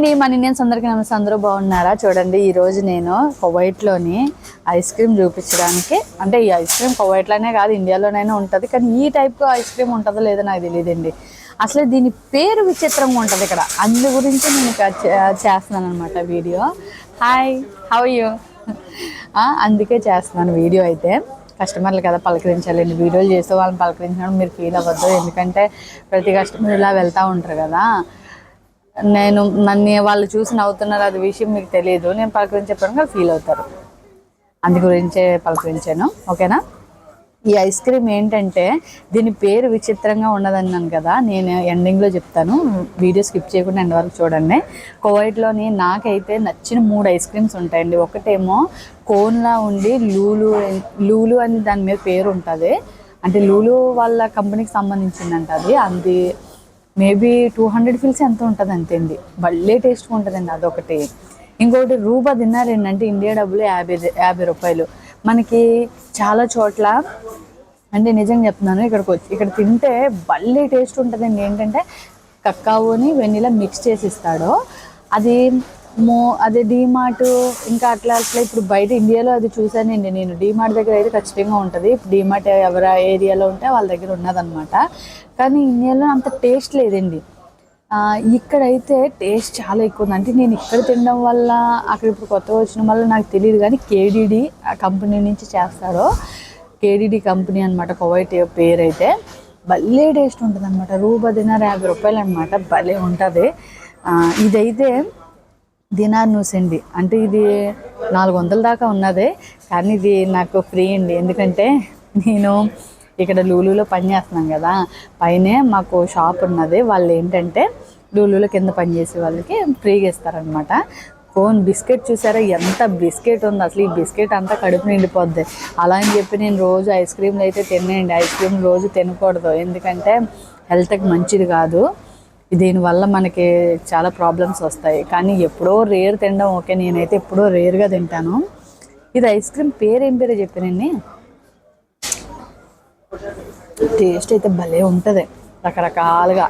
మన ఇండియన్స్ అందరికీ నమస్తే. అందరూ బాగున్నారా? చూడండి ఈరోజు నేను కొవైట్లోని ఐస్ క్రీమ్ చూపించడానికి అంటే ఈ ఐస్ క్రీమ్ కొవైట్లోనే కాదు ఇండియాలోనైనా ఉంటుంది కానీ ఈ టైప్ ఐస్ క్రీమ్ ఉంటుందో లేదో నాకు తెలియదండి అసలు దీని పేరు విచిత్రంగా ఉంటుంది ఇక్కడ. అందు గురించి నేను చేస్తున్నాను అనమాట వీడియో. హాయ్ హౌ యూ అందుకే చేస్తున్నాను వీడియో అయితే. కస్టమర్లు కదా పలకరించాలండి వీడియోలు చేస్తే వాళ్ళని పలకరించడం మీరు ఫీల్ అవ్వద్దు. ఎందుకంటే ప్రతి కస్టమర్ ఇలా వెళ్తూ ఉంటారు కదా. నేను నన్ను వాళ్ళు చూసి నవ్వుతున్నారు అది విషయం మీకు తెలియదు నేను పలకరించేప్పటిగా ఫీల్ అవుతారు. అందు గురించే పలకరించాను ఓకేనా? ఈ ఐస్ క్రీమ్ ఏంటంటే దీని పేరు విచిత్రంగా ఉన్నదన్నాను కదా నేను ఎండింగ్లో చెప్తాను. వీడియో స్కిప్ చేయకుండా ఎండ్ వరకు చూడండి. కోవైట్లోని నాకైతే నచ్చిన మూడు ఐస్ క్రీమ్స్ ఉంటాయండి. ఒకటేమో కోన్లా ఉండి లూలు లూలు అని దాని మీద పేరు ఉంటుంది. అంటే లూలు వాళ్ళ కంపెనీకి సంబంధించిందంట అది. అది మేబీ టూ హండ్రెడ్ ఫిల్స్ ఎంత ఉంటుంది అంతేంది. భలే టేస్ట్గా ఉంటుందండి అదొకటి. ఇంకొకటి రూబా తిన్నారండి అంటే ఇండియా డబ్బులు యాభై యాభై రూపాయలు. మనకి చాలా చోట్ల అంటే నిజంగా చెప్తున్నాను ఇక్కడికి వచ్చి ఇక్కడ తింటే భలే టేస్ట్ ఉంటుందండి. ఏంటంటే కక్కావుని వెన్నీలా మిక్స్ చేసి ఇస్తాడు. అది మో అదే డీమార్ట్ ఇంకా అట్లా అట్లా ఇప్పుడు బయట ఇండియాలో అది చూసానండి నేను. డీమార్ట్ దగ్గర అయితే ఖచ్చితంగా ఉంటుంది. డీమార్ట్ ఎవరి ఏరియాలో ఉంటే వాళ్ళ దగ్గర ఉన్నదన్నమాట. కానీ ఇండియాలో అంత టేస్ట్ లేదండి. ఇక్కడైతే టేస్ట్ చాలా ఎక్కువ ఉంది. అంటే నేను ఇక్కడ తినడం వల్ల అక్కడ ఇప్పుడు కొత్తగా వచ్చిన వల్ల నాకు తెలియదు కానీ కేడిడి ఆ కంపెనీ నుంచి చేస్తారో. కేడిడి కంపెనీ అనమాట కువైట్ పేరు అయితే భలే టేస్ట్ ఉంటుంది అనమాట రూపాయి యాభై రూపాయలు అనమాట భలే ఉంటుంది. ఇదైతే దినార్ నూసండి. అంటే ఇది నాలుగు వందల దాకా ఉన్నది కానీ ఇది నాకు ఫ్రీ అండి. ఎందుకంటే నేను ఇక్కడ లూలులో పని చేస్తున్నాం కదా పైనే మాకు షాప్ ఉన్నది. వాళ్ళు ఏంటంటే లూలులో కింద పని చేసే వాళ్ళకి ఫ్రీగా ఇస్తారనమాట కోన్ బిస్కెట్ చూసారా? ఎంత బిస్కెట్ ఉంది. అసలు ఈ బిస్కెట్ అంతా కడుపు నిండిపోద్ది. అలా అని చెప్పి నేను రోజు ఐస్ క్రీమ్లు అయితే తినేయండి ఐస్ క్రీమ్ రోజు తినకూడదు. ఎందుకంటే హెల్త్కి మంచిది కాదు. దీనివల్ల మనకి చాలా ప్రాబ్లమ్స్ వస్తాయి. కానీ ఎప్పుడో రేర్ తినడం ఓకే. నేనైతే ఎప్పుడో రేర్గా తింటాను. ఇది ఐస్ క్రీమ్ పేరు ఏం పేరు చెప్పానండి టేస్ట్ అయితే భలే ఉంటుంది. రకరకాలుగా.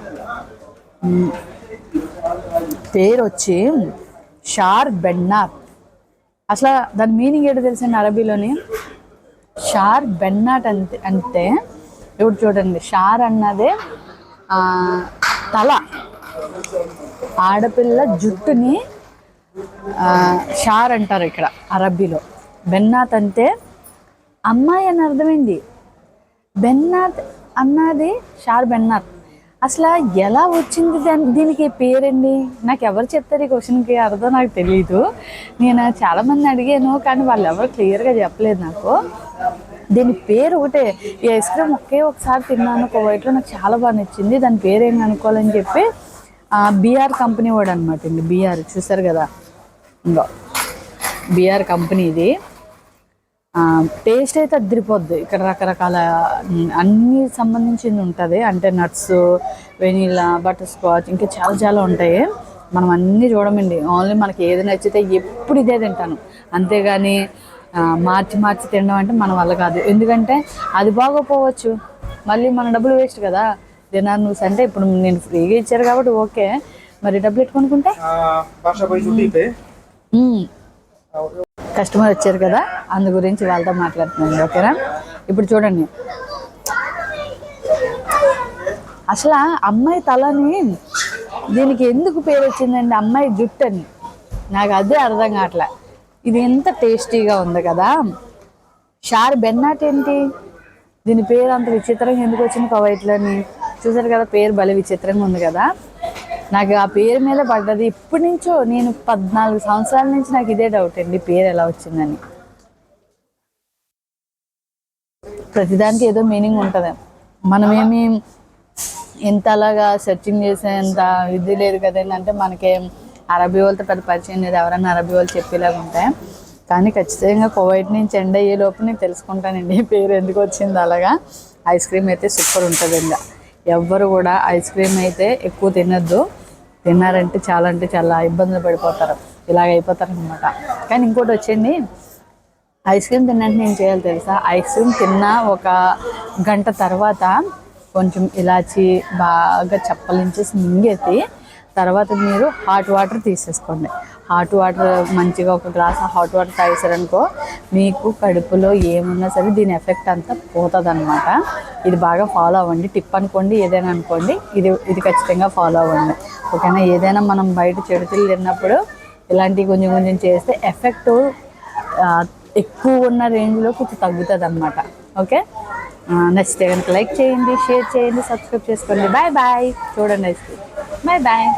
పేరు వచ్చి షార్ బెన్నార్. అసలు దాని మీనింగ్ ఏంటో తెలిసండి అరబీలోని? షార్ బెన్నాట్ అంటే అంటే ఇప్పుడు చూడండి షార్ అన్నదే తల. ఆడపిల్ల జుట్టుని షార్ అంటారు ఇక్కడ అరబీలో బెన్నాత్ అంటే అమ్మాయి అని అర్థమైంది. బెన్నాత్ అన్నది షార్ బెన్నాత్. అసలు ఎలా వచ్చింది దాని దీనికి పేరండి? నాకు ఎవరు చెప్తారు ఈ క్వశ్చన్కి? అర్థం నాకు తెలియదు నేను చాలామంది అడిగాను కానీ వాళ్ళు ఎవరు క్లియర్గా చెప్పలేదు నాకు. దీని పేరు ఒకటే. ఈ ఐస్ క్రీమ్ ఒకే ఒకసారి తిన్నాను ఒక వైట్లో నాకు చాలా బాగా నచ్చింది. దాని పేరు ఏం అనుకోవాలని చెప్పి బీఆర్ కంపెనీ వాడు అనమాట అండి బీఆర్. చూసారు కదా? ఇంకో. బీఆర్ కంపెనీ ఇది. టేస్ట్ అయితే అద్దరిపోద్ది ఇక్కడ రకరకాల అన్ని సంబంధించింది ఉంటుంది. అంటే నట్స్ వెనీలా బటర్ స్కాచ్ ఇంకా చాలా చాలా ఉంటాయి. మనం అన్నీ చూడమండి. ఓన్లీ మనకి ఏది నచ్చితే ఎప్పుడు ఇదే తింటాను. అంతేగాని మార్చి మార్చి తినడం అంటే మన వల్ల కాదు. ఎందుకంటే అది బాగోపోవచ్చు. మళ్ళీ మన డబ్బులు వేస్ట్ కదా. డిన్నర్ న్యూస్ అంటే ఇప్పుడు నేను ఫ్రీగా ఇచ్చారు కాబట్టి ఓకే. మరి డబ్బులు ఎట్టుకొనుకుంటే. కస్టమర్ వచ్చారు కదా అందు గురించి వాళ్ళతో మాట్లాడుతున్నాను. ఓకేనా? ఇప్పుడు చూడండి. అసలు అమ్మాయి తలని దీనికి ఎందుకు పేరు వచ్చిందండి అమ్మాయి జుట్టు అని నాకు అదే అర్థం కావట్లే. ఇది ఎంత టేస్టీగా ఉంది కదా. షార్ బెన్నాట్ ఏంటి? దీని పేరు అంత విచిత్రంగా ఎందుకు వచ్చింది కవైట్లోని? చూసారు కదా పేరు భలే విచిత్రంగా ఉంది కదా. నాకు ఆ పేరు మీద పడ్డది ఇప్పటి నుంచో నేను పద్నాలుగు సంవత్సరాల నుంచి నాకు ఇదే డౌట్ అండి పేరు ఎలా వచ్చిందని. ప్రతిదానికి ఏదో మీనింగ్ ఉంటుంది. మనమేమి ఎంత అలాగా సెర్చింగ్ చేసేంత ఇది లేదు కదండి అంటే మనకేం అరబీ వాళ్ళతో పెద్ద పరిచయం లేదు. ఎవరైనా అరబీ వాళ్ళు చెప్పేలాగా ఉంటాయి కానీ ఖచ్చితంగా కోవైట్ నుంచి ఎండ్ అయ్యే లోపు నేను తెలుసుకుంటానండి. పేరు ఎందుకు వచ్చింది అలాగా. ఐస్ క్రీమ్ అయితే సూపర్ ఉంటుంది ఇంకా. ఎవ్వరు కూడా ఐస్ క్రీమ్ అయితే ఎక్కువ తినద్దు. తిన్నారంటే చాలా అంటే చాలా ఇబ్బందులు పడిపోతారు. ఇలాగ అయిపోతారనమాట కానీ ఇంకోటి వచ్చింది. ఐస్ క్రీమ్ తిన్నట్టు నేను చేయాలి తెలుసా? ఐస్ క్రీమ్ తిన్న ఒక గంట తర్వాత కొంచెం ఇలాచి బాగా చప్పలించేసి మింగేసి తర్వాత మీరు హాట్ వాటర్ తీసేసుకోండి. హాట్ వాటర్ మంచిగా ఒక గ్లాస్ హాట్ వాటర్ తాగేసారనుకో మీకు కడుపులో ఏమున్నా సరే దీని ఎఫెక్ట్ అంతా పోతుంది అనమాట ఇది బాగా ఫాలో అవ్వండి. టిప్ అనుకోండి ఏదైనా అనుకోండి ఇది ఇది ఖచ్చితంగా ఫాలో అవ్వండి. ఓకేనా? ఏదైనా మనం బయట చెడుతులు తిన్నప్పుడు ఇలాంటివి కొంచెం కొంచెం చేస్తే ఎఫెక్ట్ ఎక్కువ ఉన్న రేంజ్లో కొంచెం తగ్గుతుంది అనమాట ఓకే? నచ్చితే కనుక లైక్ చేయండి షేర్ చేయండి సబ్స్క్రైబ్ చేసుకోండి. బాయ్ బాయ్ చూడండి. Bye bye